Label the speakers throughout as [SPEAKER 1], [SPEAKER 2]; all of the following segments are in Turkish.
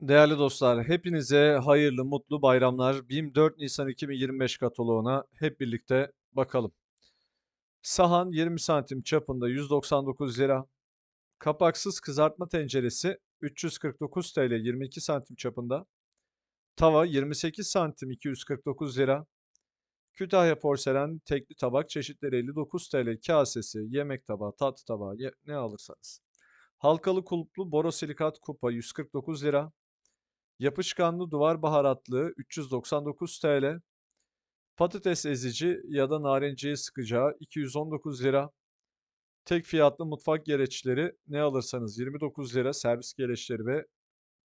[SPEAKER 1] Değerli dostlar, hepinize hayırlı, mutlu bayramlar. BİM 4 Nisan 2025 kataloğuna hep birlikte bakalım. Sahan 20 santim çapında 199 lira. Kapaksız kızartma tenceresi 349 TL 22 santim çapında. Tava 28 santim 249 lira. Kütahya porselen tekli tabak çeşitleri 59 TL kasesi, yemek tabağı, tatlı tabağı ne alırsanız. Halkalı kulplu borosilikat kupa 149 lira. Yapışkanlı duvar baharatlı 399 TL. Patates ezici ya da narenciye sıkacağı 219 lira. Tek fiyatlı mutfak gereçleri ne alırsanız 29 lira servis gereçleri ve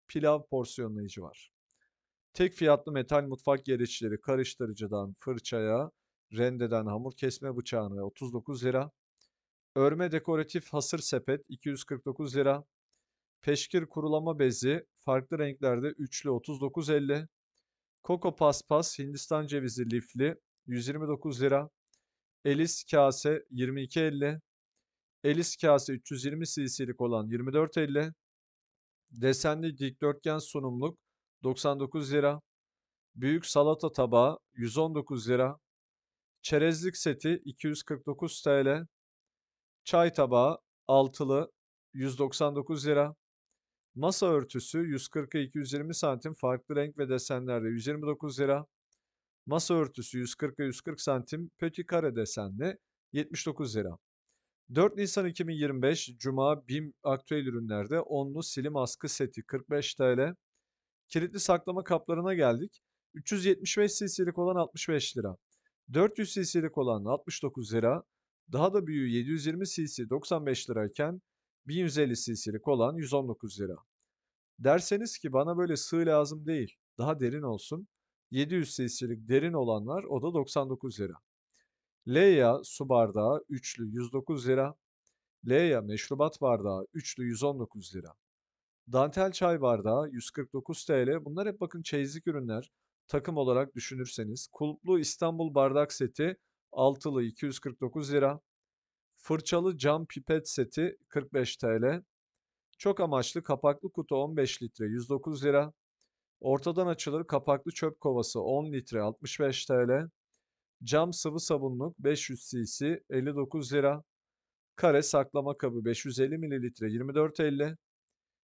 [SPEAKER 1] pilav porsiyonlayıcı var. Tek fiyatlı metal mutfak gereçleri karıştırıcıdan fırçaya, rendeden hamur kesme bıçağına 39 lira. Örme dekoratif hasır sepet 249 lira. Peşkir kurulama bezi farklı renklerde üçlü 39.50. Koko paspas Hindistan cevizi lifli 129 lira. Elis kase 22.50. Elis kase 320 cc'lik olan 24.50. Desenli dikdörtgen sunumluk 99 lira. Büyük salata tabağı 119 lira. Çerezlik seti 249 TL. Çay tabağı altılı 199 lira. Masa örtüsü 140'a 220 santim farklı renk ve desenlerde 129 lira. Masa örtüsü 140'a 140 santim pöti kare desenli 79 lira. 4 Nisan 2025 Cuma BİM aktüel ürünlerde onlu silim askı seti 45 TL. Kilitli saklama kaplarına geldik. 375 cc'lik olan 65 lira. 400 cc'lik olan 69 lira. Daha da büyüğü 720 cc 95 lirayken 1150 cc'lik olan 119 lira. Derseniz ki bana böyle sığ lazım değil, daha derin olsun. 700 cc'lik derin olanlar o da 99 lira. Leia su bardağı üçlü 109 lira. Leia meşrubat bardağı üçlü 119 lira. Dantel çay bardağı 149 TL. Bunlar hep bakın çeyizlik ürünler. Takım olarak düşünürseniz. Kulplu İstanbul bardak seti altılı 249 lira. Fırçalı cam pipet seti 45 TL. Çok amaçlı kapaklı kutu 15 litre 109 lira. Ortadan açılır kapaklı çöp kovası 10 litre 65 TL. Cam sıvı sabunluk 500 cc 59 lira. Kare saklama kabı 550 mililitre 24.50.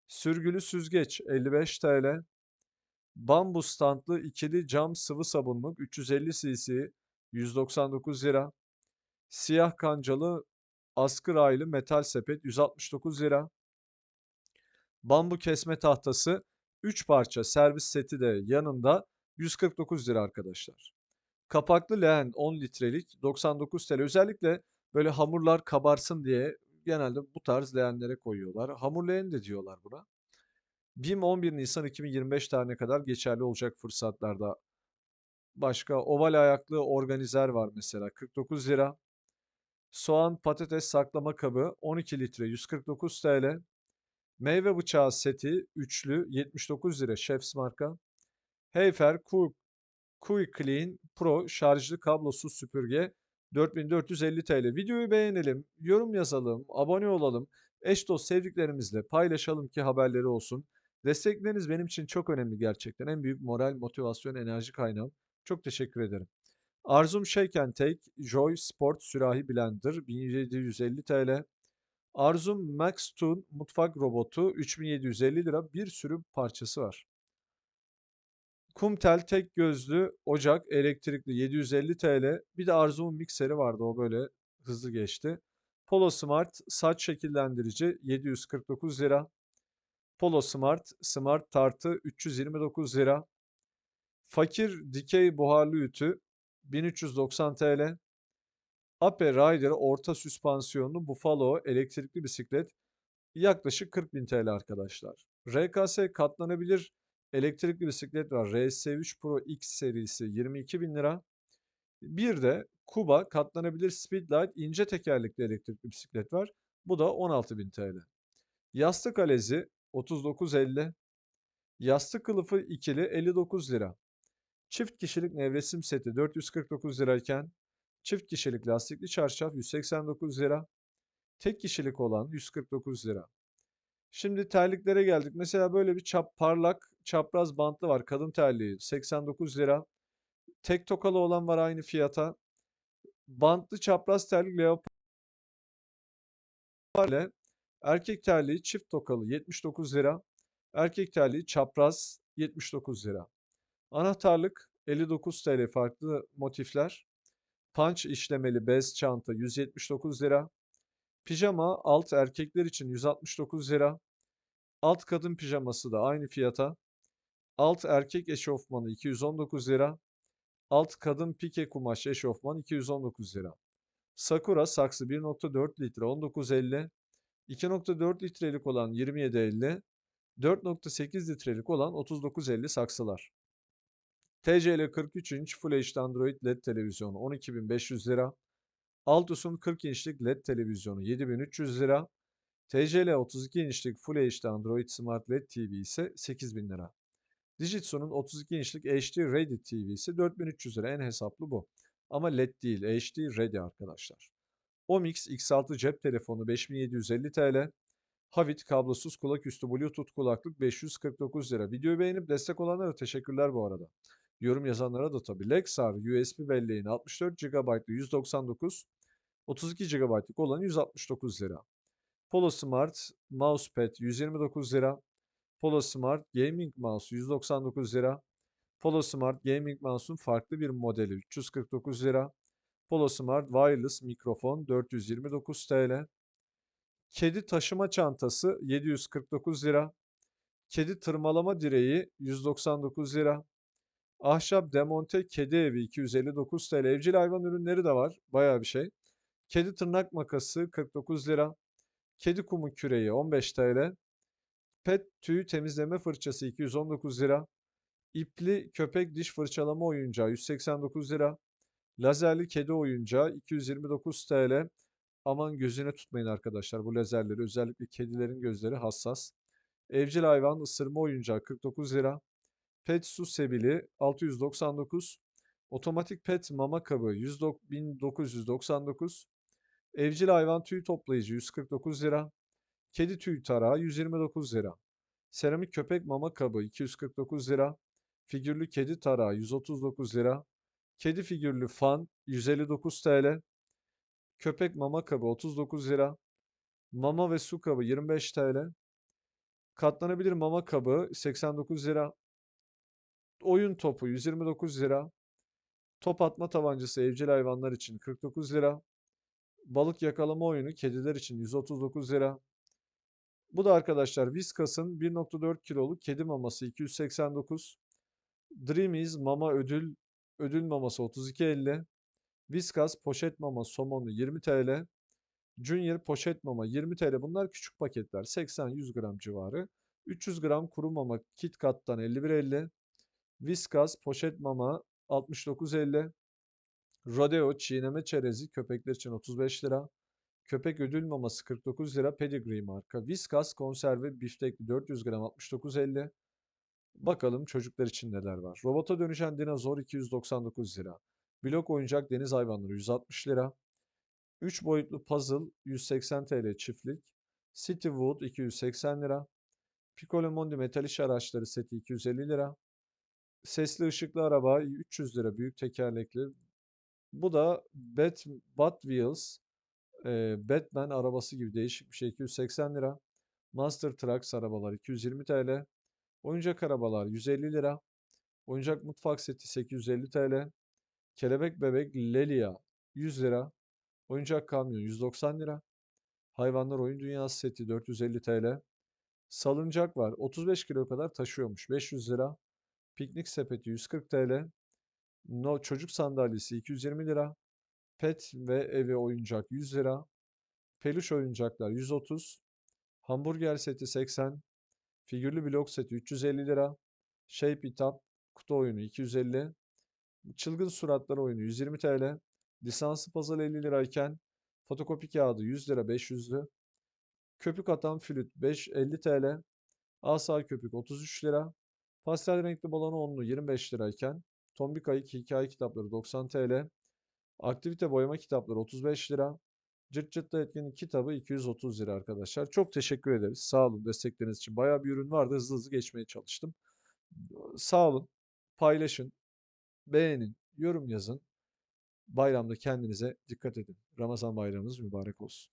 [SPEAKER 1] Sürgülü süzgeç 55 TL. Bambu standlı ikili cam sıvı sabunluk 350 cc 199 lira. Siyah kancalı askı raylı metal sepet 169 lira. Bambu kesme tahtası 3 parça servis seti de yanında 149 lira arkadaşlar. Kapaklı leğen 10 litrelik 99 TL. Özellikle böyle hamurlar kabarsın diye genelde bu tarz leğenlere koyuyorlar. Hamur leğen de diyorlar buna. BİM 11 Nisan 2025 tarihine kadar geçerli olacak fırsatlarda. Başka oval ayaklı organizer var mesela 49 lira. Soğan patates saklama kabı 12 litre 149 TL. Meyve bıçağı seti üçlü 79 lira Chef's marka. Heyfer Quick Clean Pro şarjlı kablosuz süpürge 4450 TL. Videoyu beğenelim, yorum yazalım, abone olalım. Eş dost sevdiklerimizle paylaşalım ki haberleri olsun. Destekleriniz benim için çok önemli gerçekten. En büyük moral, motivasyon, enerji kaynağım. Çok teşekkür ederim. Arzum Shake and Take Joy Sport Sürahi Blender 1750 TL. Arzum Max Toon mutfak robotu 3750 lira bir sürü parçası var. Kumtel tek gözlü ocak elektrikli 750 TL. Bir de Arzum'un mikseri vardı o böyle hızlı geçti. Polo Smart saç şekillendirici 749 lira. Polo Smart Smart tartı 329 lira. Fakir dikey buharlı ütü 1390 TL. Ape Rider orta süspansiyonlu Buffalo elektrikli bisiklet yaklaşık 40.000 TL arkadaşlar. RKS katlanabilir elektrikli bisiklet var. RS3 Pro X serisi 22.000 lira. Bir de Kuba katlanabilir Speedlight ince tekerlekli elektrikli bisiklet var. Bu da 16.000 TL. Yastık alezi 39.50. Yastık kılıfı ikili 59 lira. Çift kişilik nevresim seti 449 lirayken çift kişilik lastikli çarşaf 189 lira. Tek kişilik olan 149 lira. Şimdi terliklere geldik. Mesela böyle bir çap parlak çapraz bantlı var. Kadın terliği 89 lira. Tek tokalı olan var aynı fiyata. Bantlı çapraz terlik leopar erkek terliği çift tokalı 79 lira. Erkek terliği çapraz 79 lira. Anahtarlık 59 TL farklı motifler. Punch işlemeli bez çanta 179 lira. Pijama alt erkekler için 169 lira. Alt kadın pijaması da aynı fiyata. Alt erkek eşofmanı 219 lira. Alt kadın pike kumaş eşofman 219 lira. Sakura saksı 1.4 litre 19.50. 2.4 litrelik olan 27.50. 4.8 litrelik olan 39.50 saksılar. TCL 43 inç Full HD Android LED televizyonu 12.500 lira. Altus'un 40 inçlik LED televizyonu 7.300 lira. TCL 32 inçlik Full HD Android Smart LED TV ise 8000 lira. Dijitsu'nun 32 inçlik HD Ready TV ise 4300 lira en hesaplı bu. Ama LED değil HD Ready arkadaşlar. Omix X6 cep telefonu 5750 TL. Havit kablosuz kulaküstü Bluetooth kulaklık 549 lira. Videoyu beğenip destek olanlara teşekkürler bu arada. Yorum yazanlara da tabii. Lexar USB belleğini 64 GB'lı 199, 32 GB'lık olanı 169 lira. Polo Smart Mousepad 129 lira. Polo Smart Gaming Mouse 199 lira. Polo Smart Gaming Mouse'un farklı bir modeli 349 lira. Polo Smart Wireless mikrofon 429 TL. Kedi taşıma çantası 749 lira. Kedi tırmalama direği 199 lira. Ahşap demonte kedi evi 259 TL. Evcil hayvan ürünleri de var. Bayağı bir şey. Kedi tırnak makası 49 lira. Kedi kumu küreği 15 TL. Pet tüy temizleme fırçası 219 lira. İpli köpek diş fırçalama oyuncağı 189 lira. Lazerli kedi oyuncağı 229 TL. Aman gözüne tutmayın arkadaşlar bu lazerleri. Özellikle kedilerin gözleri hassas. Evcil hayvan ısırma oyuncağı 49 lira. Pet su sebili 699. Otomatik pet mama kabı 1999. Evcil hayvan tüy toplayıcı 149 lira. Kedi tüy tarağı 129 lira. Seramik köpek mama kabı 249 lira. Figürlü kedi tarağı 139 lira. Kedi figürlü fan 159 TL. Köpek mama kabı 39 lira. Mama ve su kabı 25 TL. Katlanabilir mama kabı 89 lira. Oyun topu 129 lira. Top atma tabancası evcil hayvanlar için 49 lira. Balık yakalama oyunu kediler için 139 lira. Bu da arkadaşlar Whiskas,'ın 1.4 kiloluk kedi maması 289. Dreamies mama ödül ödül maması 32.50. Whiskas poşet mama somonu 20 TL. Junior poşet mama 20 TL. Bunlar küçük paketler 80-100 gram civarı. 300 gram kuru mama KitKat'tan 51.50. Whiskas poşet mama 69.50. Rodeo çiğneme çerezi köpekler için 35 lira. Köpek ödül maması 49 lira. Pedigree marka. Whiskas konserve biftekli 400 gram 69.50. Bakalım çocuklar için neler var. Robota dönüşen dinozor 299 lira. Blok oyuncak deniz hayvanları 160 lira. 3 boyutlu puzzle 180 TL çiftlik. City Wood 280 lira. Piccolo Mondi metal iş araçları seti 250 lira. Sesli ışıklı araba 300 lira büyük tekerlekli. Bu da Bat, Bat Wheels e, Batman arabası gibi değişik bir şey 280 lira. Monster Trucks arabalar 220 TL. Oyuncak arabalar 150 lira. Oyuncak mutfak seti 850 TL. Kelebek bebek Lelia 100 lira. Oyuncak kamyon 190 lira. Hayvanlar oyun dünyası seti 450 TL. Salıncak var 35 kilo kadar taşıyormuş 500 lira. Piknik sepeti 140 TL. No, çocuk sandalyesi 220 lira. Pet ve evi oyuncak 100 lira. Peluş oyuncaklar 130. Hamburger seti 80. Figürlü blok seti 350 lira. Shape It kutu oyunu 250. Çılgın suratlar oyunu 120 TL. Lisanslı puzzle 50 lirayken fotokopi kağıdı 100 lira 500'lü. Köpük atan flüt 5 50 TL. Asa köpük 33 lira. Pastel renkli balonu 10'lu 25 lirayken Tombik ayık hikaye kitapları 90 TL. Aktivite boyama kitapları 35 lira. Cırt Cırtlı Etkin'in kitabı 230 lira arkadaşlar. Çok teşekkür ederiz. Sağ olun destekleriniz için. Bayağı bir ürün vardı. Hızlı hızlı geçmeye çalıştım. Sağ olun. Paylaşın. Beğenin. Yorum yazın. Bayramda kendinize dikkat edin. Ramazan bayramınız mübarek olsun.